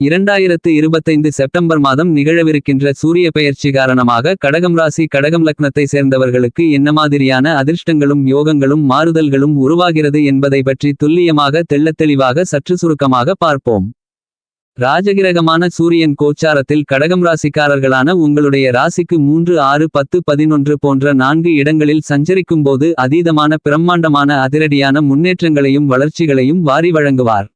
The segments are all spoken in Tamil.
இரண்டாயிரத்து இருபத்தைந்து செப்டம்பர் மாதம் நிகழவிருக்கின்ற சூரிய பெயர்ச்சி காரணமாக கடகம் ராசி கடகம் லக்னத்தை சேர்ந்தவர்களுக்கு என்ன மாதிரியான அதிர்ஷ்டங்களும் யோகங்களும் மாறுதல்களும் உருவாகிறது என்பதை பற்றி துல்லியமாக தெள்ளத்தெளிவாக சற்று சுருக்கமாக பார்ப்போம். ராஜகிரகமான சூரியன் கோச்சாரத்தில் கடகம் ராசிக்காரர்களான உங்களுடைய ராசிக்கு மூன்று ஆறு பத்து பதினொன்று போன்ற நான்கு இடங்களில் சஞ்சரிக்கும்போது அதீதமான பிரம்மாண்டமான அதிரடியான முன்னேற்றங்களையும் வளர்ச்சிகளையும் வாரி வழங்குவார்.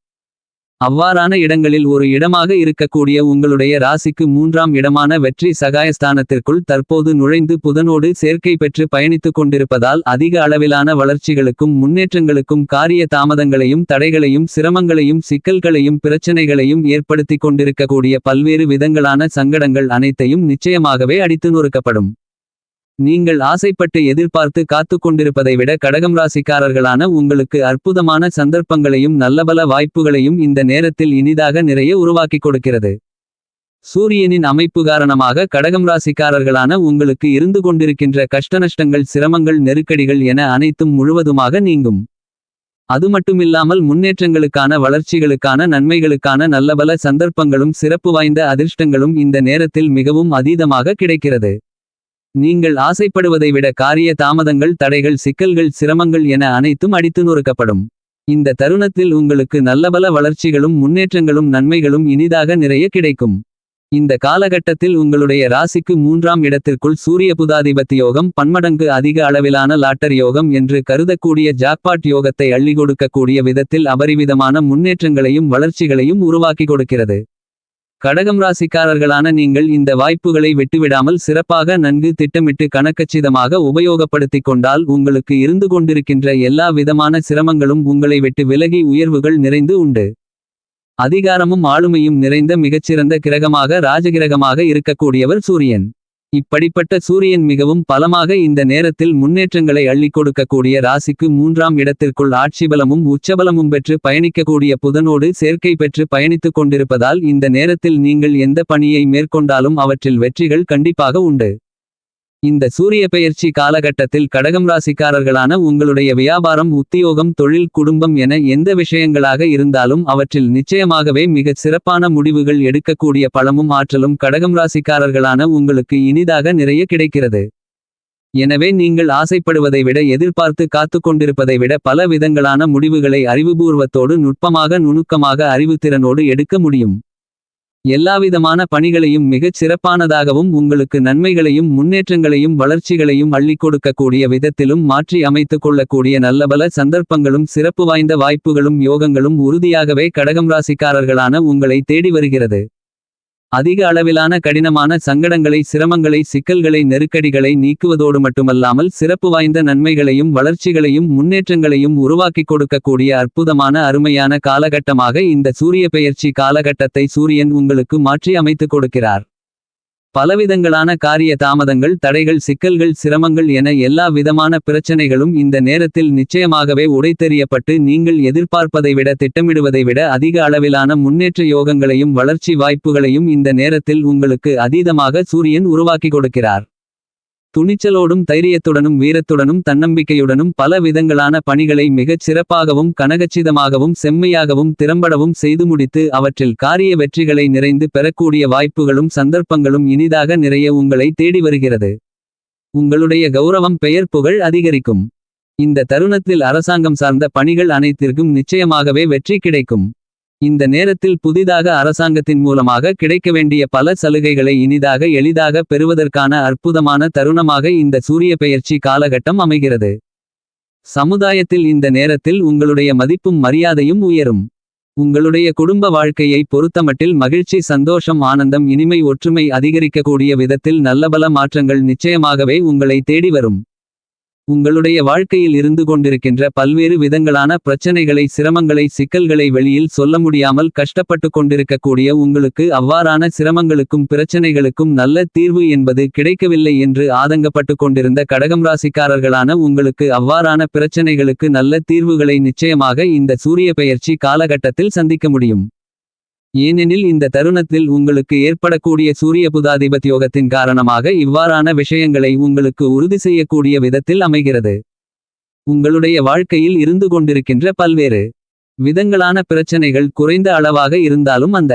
அவ்வாறான இடங்களில் ஒரு இடமாக இருக்கக்கூடிய உங்களுடைய ராசிக்கு மூன்றாம் இடமான வெற்றி சகாயஸ்தானத்திற்குள் தற்போது நுழைந்து புதனோடு சேர்க்கை பெற்று பயணித்துக் கொண்டிருப்பதால் அதிக அளவிலான வளர்ச்சிகளுக்கும் முன்னேற்றங்களுக்கும் காரிய தாமதங்களையும் தடைகளையும் சிரமங்களையும் சிக்கல்களையும் பிரச்சனைகளையும் ஏற்படுத்திக் கொண்டிருக்கக்கூடிய பல்வேறு விதங்களான சங்கடங்கள் அனைத்தையும் நிச்சயமாகவே அடித்து நொறுக்கப்படும். நீங்கள் ஆசைப்பட்டு எதிர்பார்த்து காத்துக் கொண்டிருப்பதை விட கடகம் ராசிக்காரர்களான உங்களுக்கு அற்புதமான சந்தர்ப்பங்களையும் நல்லபல வாய்ப்புகளையும் இந்த நேரத்தில் இனிதாக நிறைய உருவாக்கிக் கொடுக்கிறது. சூரியனின் அமைப்பு காரணமாக கடகம் ராசிக்காரர்களான உங்களுக்கு இருந்து கொண்டிருக்கின்ற கஷ்டநஷ்டங்கள் சிரமங்கள் நெருக்கடிகள் என அனைத்தும் முழுவதுமாக நீங்கும். அது மட்டுமில்லாமல் முன்னேற்றங்களுக்கான வளர்ச்சிகளுக்கான நன்மைகளுக்கான நல்லபல சந்தர்ப்பங்களும் சிறப்பு வாய்ந்த அதிர்ஷ்டங்களும் இந்த நேரத்தில் மிகவும் அதீதமாக கிடைக்கிறது. நீங்கள் ஆசைப்படுவதை விட காரிய தாமதங்கள் தடைகள் சிக்கல்கள் சிரமங்கள் என அனைத்தும் அடித்து நொறுக்கப்படும். இந்த தருணத்தில் உங்களுக்கு நல்லபல வளர்ச்சிகளும் முன்னேற்றங்களும் நன்மைகளும் இனிதாக நிறைய கிடைக்கும். இந்த காலகட்டத்தில் உங்களுடைய ராசிக்கு மூன்றாம் இடத்திற்குள் சூரிய புதாதிபத்தி யோகம் பன்மடங்கு அதிக அளவிலான லாட்டர் யோகம் என்று கருதக்கூடிய ஜாக்பாட் யோகத்தை அள்ளி கொடுக்கக்கூடிய விதத்தில் அபரிவிதமான முன்னேற்றங்களையும் வளர்ச்சிகளையும் உருவாக்கி கொடுக்கிறது. கடகம் ராசிக்காரர்களான நீங்கள் இந்த வாய்ப்புகளை விட்டுவிடாமல் சிறப்பாக நன்கு திட்டமிட்டு கணக்கச்சிதமாக உபயோகப்படுத்திக் கொண்டால் உங்களுக்கு இருந்து கொண்டிருக்கின்ற எல்லா விதமான சிரமங்களும் உங்களை விட்டு விலகி உயர்வுகள் நிறைந்து உண்டு. அதிகாரமும் ஆளுமையும் நிறைந்த மிகச்சிறந்த கிரகமாக ராஜகிரகமாக இருக்கக்கூடியவர் சூரியன். இப்படிப்பட்ட சூரியன் மிகவும் பலமாக இந்த நேரத்தில் முன்னேற்றங்களை அள்ளிக் கொடுக்கக்கூடிய ராசிக்கு மூன்றாம் இடத்திற்குள் ஆட்சிபலமும் உச்சபலமும் பெற்று பயணிக்கக்கூடிய புதனோடு சேர்க்கை பெற்று பயணித்துக் கொண்டிருப்பதால் இந்த நேரத்தில் நீங்கள் எந்த பணியை மேற்கொண்டாலும் அவற்றில் வெற்றிகள் கண்டிப்பாக உண்டு. இந்த சூரிய பெயர்ச்சி காலகட்டத்தில் கடகம் ராசிக்காரர்களான உங்களுடைய வியாபாரம் உத்தியோகம் தொழில் குடும்பம் என எந்த விஷயங்களாக இருந்தாலும் அவற்றில் நிச்சயமாகவே மிகச் சிறப்பான முடிவுகள் எடுக்கக்கூடிய பலமும் ஆற்றலும் கடகம் ராசிக்காரர்களான உங்களுக்கு இனிதாக நிறைய கிடைக்கிறது. எனவே நீங்கள் ஆசைப்படுவதை விட எதிர்பார்த்து காத்துக் கொண்டிருப்பதை விட பல விதங்களான முடிவுகளை அறிவுபூர்வத்தோடு நுட்பமாக நுணுக்கமாக அறிவுத்திறனோடு எடுக்க முடியும். எல்லாவிதமான பணிகளையும் மிகச் சிறப்பானதாகவும் உங்களுக்கு நன்மைகளையும் முன்னேற்றங்களையும் வளர்ச்சிகளையும் அள்ளிக் கொடுக்கக்கூடிய விதத்திலும் மாற்றி அமைத்துக் கொள்ளக்கூடிய நல்லபல சந்தர்ப்பங்களும் சிறப்பு வாய்ந்த வாய்ப்புகளும் யோகங்களும் உறுதியாகவே கடகம் ராசிக்காரர்களான உங்களை தேடி வருகிறது. அதிக அளவிலான கடினமான சங்கடங்களை சிரமங்களை சிக்கல்களை நெருக்கடிகளை நீக்குவதோடு மட்டுமல்லாமல் சிறப்பு வாய்ந்த நன்மைகளையும் வளர்ச்சிகளையும் முன்னேற்றங்களையும் உருவாக்கிக் கொடுக்கக்கூடிய அற்புதமான அருமையான காலகட்டமாக இந்த சூரிய பெயர்ச்சி காலகட்டத்தை சூரியன் உங்களுக்கு மாற்றி அமைத்துக் கொடுக்கிறார். பலவிதங்களான காரிய தாமதங்கள் தடைகள் சிக்கல்கள் சிரமங்கள் என எல்லா விதமான பிரச்சனைகளும் இந்த நேரத்தில் நிச்சயமாகவே உடைத்தெறியப்பட்டு நீங்கள் எதிர்பார்ப்பதை விட திட்டமிடுவதை விட அதிக அளவிலான முன்னேற்ற யோகங்களையும் வளர்ச்சி வாய்ப்புகளையும் இந்த நேரத்தில் உங்களுக்கு அதீதமாக சூரியன் உருவாக்கி கொடுக்கிறார். துணிச்சலோடும் தைரியத்துடனும் வீரத்துடனும் தன்னம்பிக்கையுடனும் பல விதங்களான பணிகளை மிகச் சிறப்பாகவும் கனகச்சிதமாகவும் செம்மையாகவும் திறம்படவும் செய்து முடித்து அவற்றில் காரிய வெற்றிகளை நிறைந்து பெறக்கூடிய வாய்ப்புகளும் சந்தர்ப்பங்களும் இனிதாக நிறைய உங்களை தேடி வருகிறது. உங்களுடைய கௌரவம் பெயர் புகழ் அதிகரிக்கும். இந்த தருணத்தில் அரசாங்கம் சார்ந்த பணிகள் அனைத்திற்கும் நிச்சயமாகவே வெற்றி கிடைக்கும். இந்த நேரத்தில் புதிதாக அரசாங்கத்தின் மூலமாக கிடைக்க வேண்டிய பல சலுகைகளை இனிதாக எளிதாக பெறுவதற்கான அற்புதமான தருணமாக இந்த சூரிய பெயர்ச்சி காலகட்டம் அமைகிறது. சமுதாயத்தில் இந்த நேரத்தில் உங்களுடைய மதிப்பும் மரியாதையும் உயரும். உங்களுடைய குடும்ப வாழ்க்கையை பொறுத்தமட்டில் மகிழ்ச்சி சந்தோஷம் ஆனந்தம் இனிமை ஒற்றுமை அதிகரிக்கக்கூடிய விதத்தில் நல்லபல மாற்றங்கள் நிச்சயமாகவே உங்களை தேடி வரும். உங்களுடைய வாழ்க்கையில் இருந்து கொண்டிருக்கின்ற பல்வேறு விதங்களான பிரச்சனைகளை சிரமங்களை சிக்கல்களை வெளியில் சொல்ல முடியாமல் கஷ்டப்பட்டு கொண்டிருக்கக்கூடிய உங்களுக்கு அவ்வாறான சிரமங்களுக்கும் பிரச்சனைகளுக்கும் நல்ல தீர்வு என்பது கிடைக்கவில்லை என்று ஆதங்கப்பட்டு கொண்டிருந்த கடகம் ராசிக்காரர்களான உங்களுக்கு அவ்வாறான பிரச்சனைகளுக்கு நல்ல தீர்வுகளை நிச்சயமாக இந்த சூரிய பெயர்ச்சி காலகட்டத்தில் சந்திக்க முடியும். ஏனெனில் இந்த தருணத்தில் உங்களுக்கு ஏற்படக்கூடிய சூரிய புதாதிபத்யோகத்தின் காரணமாக இவ்வாறான விஷயங்களை உங்களுக்கு உறுதி செய்யக்கூடிய விதத்தில் அமைகிறது. உங்களுடைய வாழ்க்கையில் இருந்து கொண்டிருக்கின்ற பல்வேறு விதங்களான பிரச்சனைகள் குறைந்த அளவாக இருந்தாலும் அந்த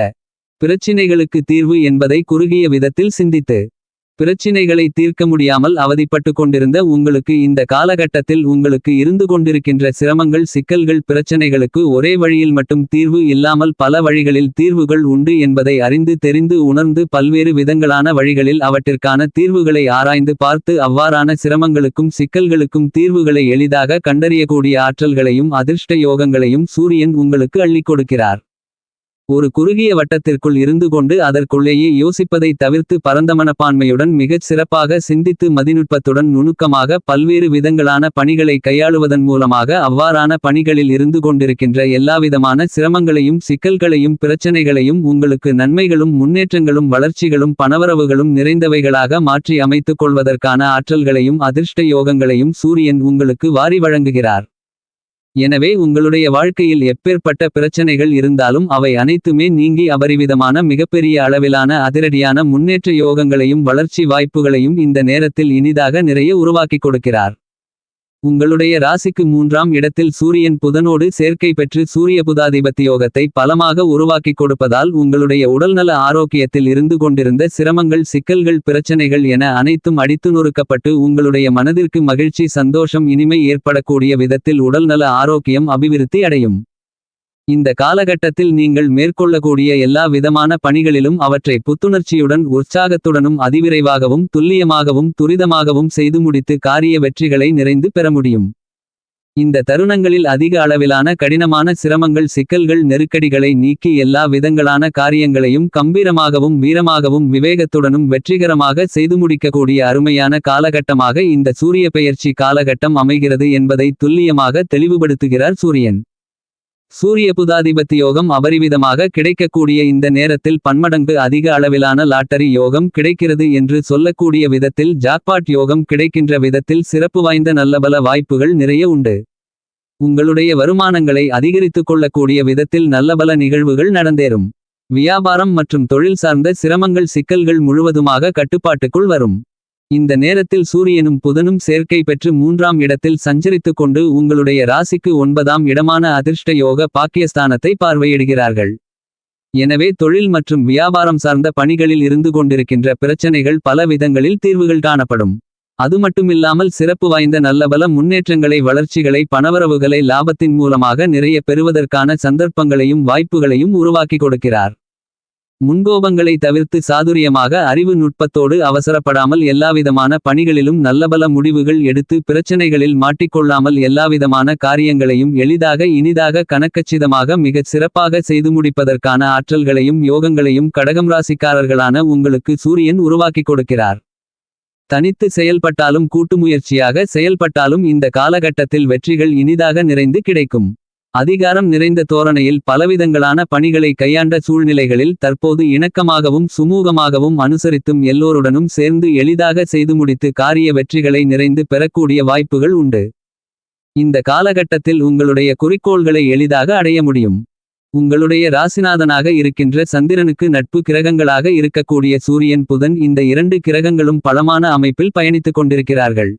பிரச்சினைகளுக்கு தீர்வு என்பதை குறுகிய விதத்தில் சிந்தித்து பிரச்சினைகளை தீர்க்க முடியாமல் அவதிப்பட்டு கொண்டிருந்த உங்களுக்கு இந்த காலகட்டத்தில் உங்களுக்கு இருந்து கொண்டிருக்கின்ற சிரமங்கள் சிக்கல்கள் பிரச்சனைகளுக்கு ஒரே வழியில் மட்டும் தீர்வு இல்லாமல் பல வழிகளில் தீர்வுகள் உண்டு என்பதை அறிந்து தெரிந்து உணர்ந்து பல்வேறு விதங்களான வழிகளில் அவற்றிற்கான தீர்வுகளை ஆராய்ந்து பார்த்து அவ்வாறான சிரமங்களுக்கும் சிக்கல்களுக்கும் தீர்வுகளை எளிதாக கண்டறியக்கூடிய ஆற்றல்களையும் அதிர்ஷ்ட யோகங்களையும் சூரியன் உங்களுக்கு அள்ளிக் கொடுக்கிறார். ஒரு குறுகிய வட்டத்திற்குள் இருந்து கொண்டு அதற்குள்ளேயே யோசிப்பதை தவிர்த்து பரந்த மனப்பான்மையுடன் மிகச் சிறப்பாக சிந்தித்து மதிநுட்பத்துடன் நுணுக்கமாக பல்வேறு விதங்களான பணிகளை கையாளுவதன் மூலமாக அவ்வாறான பணிகளில் இருந்து கொண்டிருக்கின்ற எல்லாவிதமான சிரமங்களையும் சிக்கல்களையும் பிரச்சனைகளையும் உங்களுக்கு நன்மைகளும் முன்னேற்றங்களும் வளர்ச்சிகளும் பணவரவுகளும் நிறைந்தவைகளாக மாற்றி அமைத்துக் கொள்வதற்கான ஆற்றல்களையும் அதிர்ஷ்ட யோகங்களையும் சூரியன் உங்களுக்கு வாரி வழங்குகிறார். எனவே உங்களுடைய வாழ்க்கையில் எப்பேற்பட்ட பிரச்சனைகள் இருந்தாலும் அவை அனைத்துமே நீங்கி அபரிவிதமான மிகப்பெரிய அளவிலான அதிரடியான முன்னேற்ற யோகங்களையும் வளர்ச்சி வாய்ப்புகளையும் இந்த நேரத்தில் இனிதாக நிறைய உருவாக்கிக் கொடுக்கிறார். உங்களுடைய ராசிக்கு மூன்றாம் இடத்தில் சூரியன் புதனோடு சேர்க்கை பெற்று சூரிய புதாதிபத்தியோகத்தை பலமாக உருவாக்கிக் கொடுப்பதால் உங்களுடைய உடல்நல ஆரோக்கியத்தில் இருந்து கொண்டிருந்த சிரமங்கள் சிக்கல்கள் பிரச்சனைகள் என அனைத்தும் அடித்து நொறுக்கப்பட்டு உங்களுடைய மனதிற்கு மகிழ்ச்சி சந்தோஷம் இனிமை ஏற்படக்கூடிய விதத்தில் உடல்நல ஆரோக்கியம் அபிவிருத்தி அடையும். இந்த காலகட்டத்தில் நீங்கள் மேற்கொள்ளக்கூடிய எல்லா விதமான பணிகளிலும் அவற்றை புத்துணர்ச்சியுடன் உற்சாகத்துடனும் அதிவிரைவாகவும் துல்லியமாகவும் துரிதமாகவும் செய்து முடித்து காரிய வெற்றிகளை நிறைந்து பெற முடியும். இந்த தருணங்களில் அதிக அளவிலான கடினமான சிரமங்கள் சிக்கல்கள் நெருக்கடிகளை நீக்கி எல்லா விதங்களான காரியங்களையும் கம்பீரமாகவும் வீரமாகவும் விவேகத்துடனும் வெற்றிகரமாக செய்து முடிக்கக்கூடிய அருமையான காலகட்டமாக இந்த சூரிய பெயர்ச்சி காலகட்டம் அமைகிறது என்பதை துல்லியமாக தெளிவுபடுத்துகிறார் சூரியன். சூரிய புதாதிபத்தி யோகம் அபரிவிதமாக கிடைக்கக்கூடிய இந்த நேரத்தில் பன்மடங்கு அதிக அளவிலான லாட்டரி யோகம் கிடைக்கிறது என்று சொல்லக்கூடிய விதத்தில் ஜாக்பாட் யோகம் கிடைக்கின்ற விதத்தில் சிறப்பு வாய்ந்த நல்லபல வாய்ப்புகள் நிறைய உண்டு. உங்களுடைய வருமானங்களை அதிகரித்துக் கொள்ளக்கூடிய விதத்தில் நல்லபல நிகழ்வுகள் நடந்தேறும். வியாபாரம் மற்றும் தொழில் சார்ந்த சிரமங்கள் சிக்கல்கள் முழுவதுமாக கட்டுப்பாட்டுக்குள் வரும். இந்த நேரத்தில் சூரியனும் புதனும் சேர்க்கை பெற்று மூன்றாம் இடத்தில் சஞ்சரித்துக் கொண்டு உங்களுடைய ராசிக்கு ஒன்பதாம் இடமான அதிர்ஷ்ட யோக பாக்கியஸ்தானத்தை பார்வையிடுகிறார்கள். எனவே தொழில் மற்றும் வியாபாரம் சார்ந்த பணிகளில் இருந்து கொண்டிருக்கின்ற பிரச்சனைகள் பல விதங்களில் தீர்வுகள் காணப்படும். அது மட்டுமில்லாமல் சிறப்பு வாய்ந்த நல்லபல முன்னேற்றங்களை வளர்ச்சிகளை பணவரவுகளை லாபத்தின் மூலமாக நிறைய பெறுவதற்கான சந்தர்ப்பங்களையும் வாய்ப்புகளையும் உருவாக்கி கொடுக்கிறார். முன்கோபங்களை தவிர்த்து சாதுரியமாக அறிவு நுட்பத்தோடு அவசரப்படாமல் எல்லாவிதமான பணிகளிலும் நல்லபல முடிவுகள் எடுத்து பிரச்சனைகளில் மாட்டிக்கொள்ளாமல் எல்லாவிதமான காரியங்களையும் எளிதாக இனிதாக கணக்கச்சிதமாக மிகச் சிறப்பாக செய்து முடிப்பதற்கான ஆற்றல்களையும் யோகங்களையும் கடகம் ராசிக்காரர்களான உங்களுக்கு சூரியன் உருவாக்கிக் கொடுக்கிறார். தனித்து செயல்பட்டாலும் கூட்டு முயற்சியாக செயல்பட்டாலும் இந்த காலகட்டத்தில் வெற்றிகள் இனிதாக நிறைந்து கிடைக்கும். அதிகாரம் நிறைந்த தோரணையில் பலவிதங்களான பணிகளை கையாண்ட சூழ்நிலைகளில் தற்போது இணக்கமாகவும் சுமூகமாகவும் அனுசரித்தும் எல்லோருடனும் சேர்ந்து எளிதாக செய்து முடித்து காரிய வெற்றிகளை நிறைந்து பெறக்கூடிய வாய்ப்புகள் உண்டு. இந்த காலகட்டத்தில் உங்களுடைய குறிக்கோள்களை எளிதாக அடைய முடியும். உங்களுடைய ராசிநாதனாக இருக்கின்ற சந்திரனுக்கு நட்பு கிரகங்களாக இருக்கக்கூடிய சூரியன் புதன் இந்த இரண்டு கிரகங்களும் பலமான அமைப்பில் பயணித்துக் கொண்டிருக்கிறார்கள்.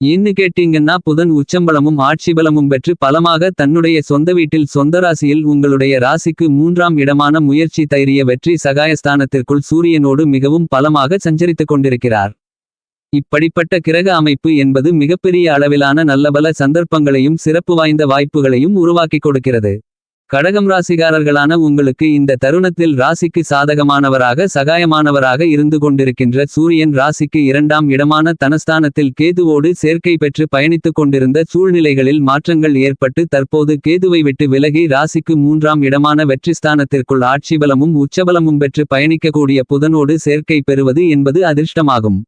ஏன்னு கேட்டீங்கன்னா புதன் உச்சம்பலமும் ஆட்சிபலமும் பெற்று பலமாக தன்னுடைய சொந்த வீட்டில் சொந்த ராசியில் உங்களுடைய ராசிக்கு மூன்றாம் இடமான முயற்சி தைரிய வெற்றி சகாயஸ்தானத்திற்குள் சூரியனோடு மிகவும் பலமாக சஞ்சரித்துக் கொண்டிருக்கிறார். இப்படிப்பட்ட கிரக அமைப்பு என்பது மிகப்பெரிய அளவிலான நல்லபல சந்தர்ப்பங்களையும் சிறப்பு வாய்ந்த வாய்ப்புகளையும் உருவாக்கிக் கொடுக்கிறது. கடகம் ராசிகாரர்களான உங்களுக்கு இந்த தருணத்தில் ராசிக்கு சாதகமானவராக சகாயமானவராக இருந்து கொண்டிருக்கின்ற சூரியன் ராசிக்கு இரண்டாம் இடமான தனஸ்தானத்தில் கேதுவோடு சேர்க்கை பெற்று பயணித்துக் கொண்டிருந்த சூழ்நிலைகளில் மாற்றங்கள் ஏற்பட்டு தற்போது கேதுவை விட்டு விலகி ராசிக்கு மூன்றாம் இடமான வெற்றிஸ்தானத்திற்குள் ஆட்சிபலமும் உச்சபலமும் பெற்று பயணிக்கக்கூடிய புதனோடு சேர்க்கை பெறுவது என்பது அதிர்ஷ்டமாகும்.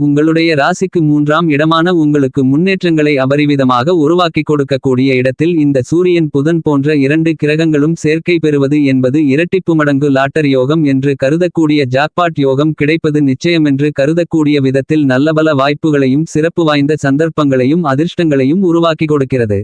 உங்களுடைய ராசிக்கு மூன்றாம் இடமான உங்களுக்கு முன்னேற்றங்களை அபரிவிதமாக உருவாக்கிக் கொடுக்கக்கூடிய இடத்தில் இந்த சூரியன் புதன் போன்ற இரண்டு கிரகங்களும் சேர்க்கை பெறுவது என்பது இரட்டிப்பு மடங்கு லாட்டர் யோகம் என்று கருதக்கூடிய ஜாக்பாட் யோகம் கிடைப்பது நிச்சயமென்று கருதக்கூடிய விதத்தில் நல்லபல வாய்ப்புகளையும் சிறப்பு வாய்ந்த சந்தர்ப்பங்களையும் அதிர்ஷ்டங்களையும் உருவாக்கிக் கொடுக்கிறது.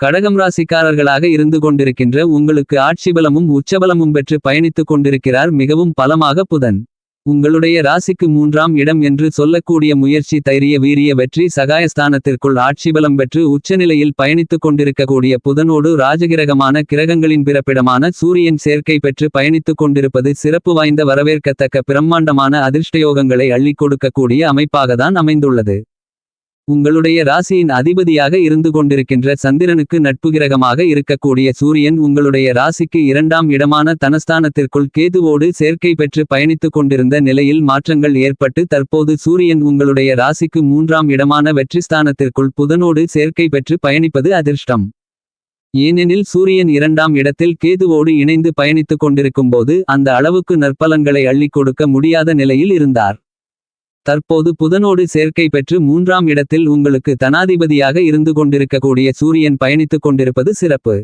கடகம் ராசிக்காரர்களாக இருந்து கொண்டிருக்கின்ற உங்களுக்கு ஆட்சிபலமும் உச்சபலமும் பெற்று பயணித்துக் கொண்டிருக்கிறார் மிகவும் பலமாக புதன். உங்களுடைய ராசிக்கு மூன்றாம் இடம் என்று சொல்லக்கூடிய முயற்சி தைரிய வீரிய வெற்றி சகாயஸ்தானத்திற்குள் ஆட்சிபலம் பெற்று உச்சநிலையில் பயணித்துக் கொண்டிருக்கக்கூடிய புதனோடு ராஜகிரகமான கிரகங்களின் பிறப்பிடமான சூரியன் சேர்க்கை பெற்று பயணித்துக் கொண்டிருப்பது சிறப்பு வாய்ந்த வரவேற்கத்தக்க பிரம்மாண்டமான அதிர்ஷ்டயோகங்களை அள்ளிக் கொடுக்கக்கூடிய அமைப்பாகத்தான் அமைந்துள்ளது. உங்களுடைய ராசியின் அதிபதியாக இருந்து கொண்டிருக்கின்ற சந்திரனுக்கு நட்பு கிரகமாக இருக்கக்கூடிய சூரியன் உங்களுடைய ராசிக்கு இரண்டாம் இடமான தனஸ்தானத்திற்குள் கேதுவோடு சேர்க்கை பெற்று பயணித்துக் கொண்டிருந்த நிலையில் மாற்றங்கள் ஏற்பட்டு தற்போது சூரியன் உங்களுடைய ராசிக்கு மூன்றாம் இடமான வெற்றிஸ்தானத்திற்குள் புதனோடு சேர்க்கை பெற்று பயணிப்பது அதிர்ஷ்டம். ஏனெனில் சூரியன் இரண்டாம் இடத்தில் கேதுவோடு இணைந்து பயணித்துக் கொண்டிருக்கும்போது அந்த அளவுக்கு நற்பலன்களை அள்ளிக் கொடுக்க முடியாத நிலையில் இருந்தார். தற்போது புதனோடு சேர்க்கை பெற்று மூன்றாம் இடத்தில் உங்களுக்கு தனாதிபதியாக இருந்து கொண்டிருக்கக்கூடிய சூரியன் பயணித்துக் கொண்டிருப்பது சிறப்பு.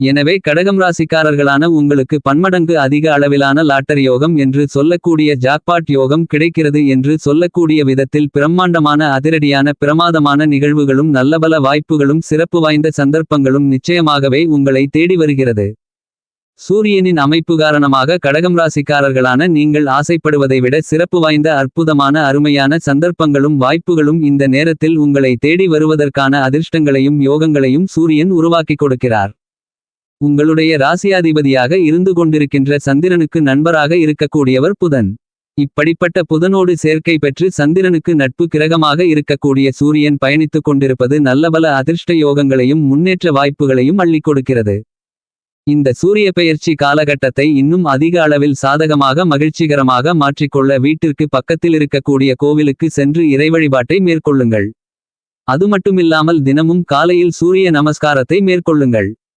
எனவே கடகம் ராசிக்காரர்களான உங்களுக்கு பன்மடங்கு அதிக அளவிலான லாட்டரி யோகம் என்று சொல்லக்கூடிய ஜாக்பாட் யோகம் கிடைக்கிறது என்று சொல்லக்கூடிய விதத்தில் பிரம்மாண்டமான அதிரடியான பிரமாதமான நிகழ்வுகளும் நல்லபல வாய்ப்புகளும் சிறப்பு வாய்ந்த சந்தர்ப்பங்களும் நிச்சயமாகவே உங்களை தேடி வருகிறது. சூரியனின் அமைப்பு காரணமாக கடகம் ராசிக்காரர்களான நீங்கள் ஆசைப்படுவதை விட சிறப்பு வாய்ந்த அற்புதமான அருமையான சந்தர்ப்பங்களும் வாய்ப்புகளும் இந்த நேரத்தில் உங்களை தேடி வருவதற்கான அதிர்ஷ்டங்களையும் யோகங்களையும் சூரியன் உருவாக்கிக் கொடுக்கிறார். உங்களுடைய ராசியாதிபதியாக இருந்து கொண்டிருக்கின்ற சந்திரனுக்கு நண்பராக இருக்கக்கூடியவர் புதன். இப்படிப்பட்ட புதனோடு சேர்க்கை பெற்று சந்திரனுக்கு நட்பு கிரகமாக இருக்கக்கூடிய சூரியன் பயணித்துக் கொண்டிருப்பது நல்லபல அதிர்ஷ்ட யோகங்களையும் முன்னேற்ற வாய்ப்புகளையும் அள்ளிக் கொடுக்கிறது. இந்த சூரிய பெயர்ச்சி காலகட்டத்தை இன்னும் அதிக அளவில் சாதகமாக மகிழ்ச்சிகரமாக மாற்றிக்கொள்ள வீட்டிற்கு பக்கத்தில் இருக்கக்கூடிய கோவிலுக்கு சென்று இறைவழிபாட்டை மேற்கொள்ளுங்கள். அது மட்டுமில்லாமல் தினமும் காலையில் சூரிய நமஸ்காரத்தை மேற்கொள்ளுங்கள்.